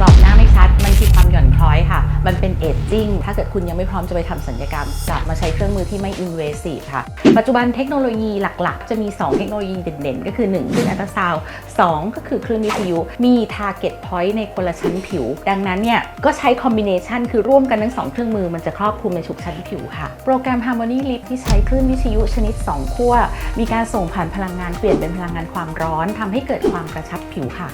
กรอบหน้าไม่ชัด มันคือความหย่อนคล้อยค่ะ มันเป็นเอจจิ้ง ถ้าเกิดคุณยังไม่พร้อมจะไปทำสัญญกรรม กลับมาใช้เครื่องมือที่ไม่ invasive ค่ะ ปัจจุบันเทคโนโลยีหลักๆ จะมี 2 เทคโนโลยีเด่นๆ ก็คือ 1 คืออัลตราซาวด์2ก็คือคลื่นวิทยุ มี target point ในคนละชั้นผิว ดังนั้นเนี่ยก็ใช้ combination คือร่วมกันทั้งสองเครื่องมือมันจะครอบคลุมในทุกชั้นผิวค่ะ โปรแกรม Harmony Lift ที่ใช้คลื่นวิทยุชนิด 2 ขั้ว มีการส่งผ่านพลังงานเปลี่ยนเป็นพลังงานความร้อนทำให้เกิดความกระชับผิวค่ะ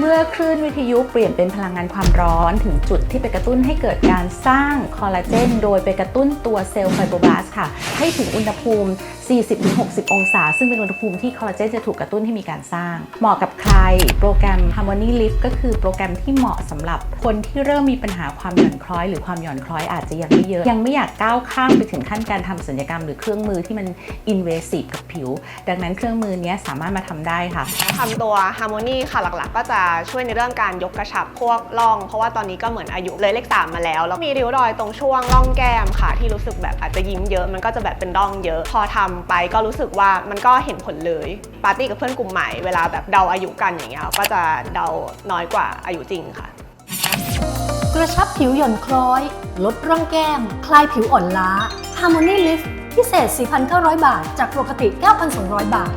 เมื่อคลื่นวิทยุเปลี่ยนเป็นพลังงานความร้อนถึงจุดที่ไปกระตุ้นให้เกิดการสร้างคอลลาเจนโดยไปกระตุ้นตัวเซลล์ไฟโบรบลาสต์ค่ะ ให้ถึงอุณหภูมิ 40-60 องศา ซึ่งเป็นอุณหภูมิที่คอลลาเจนจะถูกกระตุ้นให้มีการสร้าง เหมาะกับใคร โปรแกรม Harmony Lift ก็คือโปรแกรมที่เหมาะสำหรับคนที่เริ่มมีปัญหาความหย่อนคล้อย หรือความหย่อนคล้อยอาจจะยังไม่เยอะ ยังไม่อยากก้าวข้ามไปถึงขั้นการทำศัลยกรรม หรือเครื่องมือที่มัน invasive กับผิว ดังนั้นเครื่องมือนี้สามารถมาทำได้ค่ะทำตัว Harmony ค่ะหลักๆ ก็จะช่วยในเรื่องการยกกระชับพวกร่อง เพราะว่าตอนนี้ก็เหมือนอายุเลยเลข3มมาแล้วแล้วมีริ้วรอยตรงช่วงร่องแก้มค่ะ ที่รู้สึกแบบอาจจะยิ้มเยอะมันก็จะแบบเป็นร่องเยอะ พอทำไปก็รู้สึกว่ามันก็เห็นผลเลย ปาร์ตี้กับเพื่อนกลุ่มใหม่เวลาแบบเดาอายุกันอย่างเงี้ยก็จะเดาน้อยกว่าอายุจริงค่ะ กระชับผิวหย่อนคล้อย ลดร่องแก้ม คลายผิวอ่อนล้า Harmony Lift พิเศษ 4,900 บาท จากปกติ 9,200 บาท